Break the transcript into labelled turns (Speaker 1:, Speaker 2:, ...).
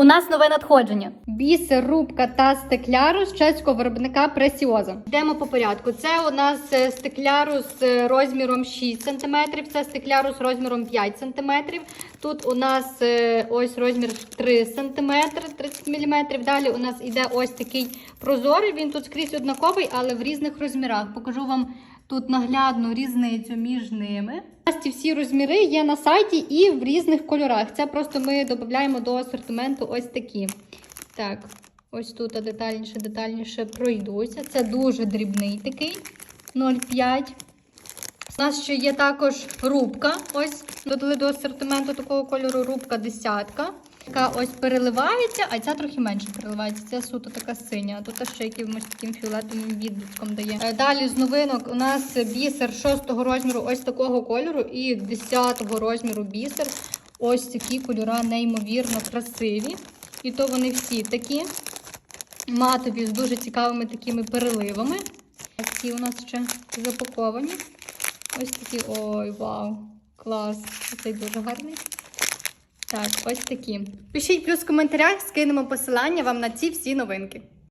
Speaker 1: У нас нове надходження.
Speaker 2: Бісер, рубка та стеклярус чеського виробника Пресіоза. Йдемо по порядку. Це у нас е, стеклярус е, розміром 6 см, це стеклярус розміром 5 см. Тут у нас е, ось розмір 3 см, 30 мм. Далі у нас іде ось такий прозорий. Він тут скрізь однаковий, але в різних розмірах. Покажу вам тут наглядну різницю між ними. Ці всі розміри є на сайті і в різних кольорах. Це просто ми додаємо до асортименту ось такі. Так, ось тут детальніше, детальніше пройдуся. Це дуже дрібний такий 0,5. У нас ще є також рубка. Ось додали до асортименту такого кольору рубка десятка. Яка ось переливається, а ця трохи менше переливається. Це суто така синя, а тут ще якимось таким фіолетовим відблиском дає. Е, Далі з новинок у нас бісер 6-го розміру, ось такого кольору, і 10-го розміру бісер. Ось такі кольора неймовірно красиві. І то вони всі такі матові з дуже цікавими такими переливами. Такі у нас ще запаковані. Ось такі. Ой, вау! Клас! Цей дуже гарний. Так, ось такі. Пишіть плюс в коментарях, скинемо посилання вам на ці всі новинки.